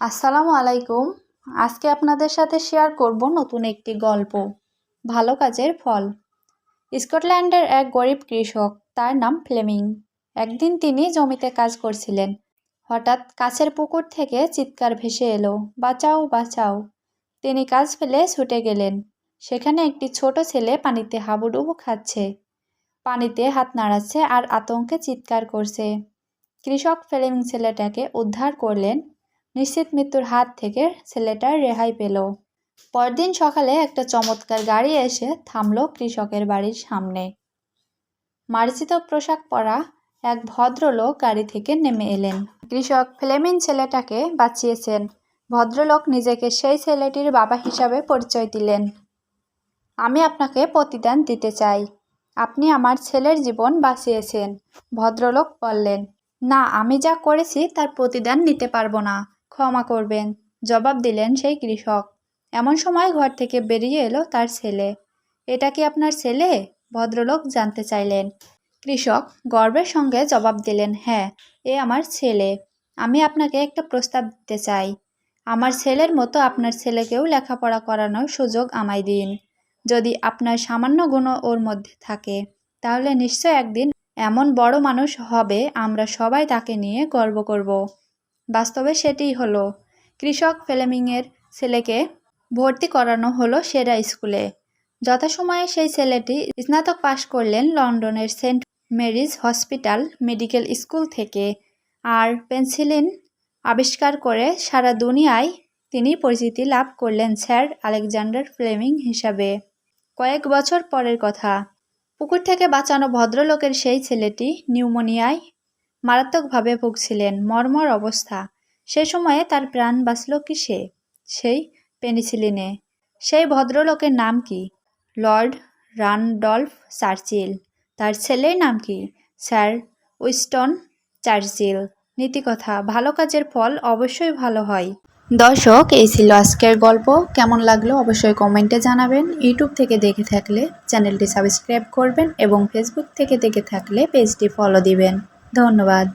আসসালামু আলাইকুম। আজকে আপনাদের সাথে শেয়ার করব নতুন একটি গল্প। ভালো কাজের ফল। স্কটল্যান্ডের এক গরিব কৃষক, তার নাম ফ্লেমিং। একদিন তিনি জমিতে কাজ করছিলেন। হঠাৎ কাছের পুকুর থেকে চিৎকার ভেসে এলো, বাঁচাও বাঁচাও। তিনি কাজ ফেলে ছুটে গেলেন। সেখানে একটি ছোট ছেলে পানিতে হাবুডুবু খাচ্ছে। পানিতে হাত নাড়াচ্ছে আর আতঙ্কে চিৎকার করছে। কৃষক ফ্লেমিং ছেলেটাকে উদ্ধার করলেন নিশ্চিত মৃত্যুর হাত থেকে ছেলেটার রেহাই পেল। পরদিন সকালে একটা চমৎকার গাড়ি এসে থামল কৃষকের বাড়ির সামনে। মার্জিত পোশাক পরা এক ভদ্রলোক গাড়ি থেকে নেমে এলেন। কৃষক ফ্লেমিন ছেলেটাকে বাঁচিয়েছেন। ভদ্রলোক নিজেকে সেই ছেলেটির বাবা হিসাবে পরিচয় দিলেন। আমি আপনাকে প্রতিদান দিতে চাই। আপনি আমার ছেলের জীবন বাঁচিয়েছেন। ভদ্রলোক বললেন, না, আমি যা করেছি তার প্রতিদান নিতে পারব না। ক্ষমা করবেন। জবাব দিলেন সেই কৃষক। এমন সময় ঘর থেকে বেরিয়ে এলো তার ছেলে। এটা কি আপনার ছেলে? ভদ্রলোক জানতে চাইলেন। কৃষক গর্বের সঙ্গে জবাব দিলেন হ্যাঁ এ আমার ছেলে। আমি আপনাকে একটা প্রস্তাব দিতে চাই। আমার ছেলের মতো আপনার ছেলেকেও লেখাপড়া করানোর সুযোগ আমায় দিন। যদি আপনার সামান্য গুণ ওর মধ্যে থাকে, তাহলে নিশ্চয় একদিন এমন বড় মানুষ হবে, আমরা সবাই তাকে নিয়ে গর্ব করব। বাস্তবে সেটিই হলো, কৃষক ফ্লেমিংয়ের ছেলেকে ভর্তি করানো হলো সেরা স্কুলে। যথাসময়ে সেই ছেলেটি স্নাতক পাশ করলেন লন্ডনের Saint Mary's hospital medical school থেকে। আর পেন্সিলিন আবিষ্কার করে সারা দুনিয়ায় তিনি পরিচিতি লাভ করলেন স্যার আলেকজান্ডার ফ্লেমিং হিসাবে। কয়েক বছর পরের কথা, পুকুর থেকে বাঁচানো ভদ্রলোকের সেই ছেলেটি নিউমোনিয়ায় মারাত্মকভাবে ভুগছিলেন। মর্মর অবস্থা। সে সময়ে তার প্রাণ বাঁচল কিসে? সেই পেনিসিলিনে। সেই ভদ্রলোকের নাম কি? Lord Randolph Churchill. তার ছেলের নাম কি? Sir Winston Churchill. নীতিকথা। ভালো কাজের ফল অবশ্যই ভালো হয়। দর্শক, এই ছিল আজকের গল্প। কেমন লাগল অবশ্যই কমেন্টে জানাবেন। ইউটিউব থেকে দেখে থাকলে চ্যানেলটি সাবস্ক্রাইব করবেন এবং ফেসবুক থেকে দেখে থাকলে পেজটি ফলো দিবেন। ধন্যবাদ।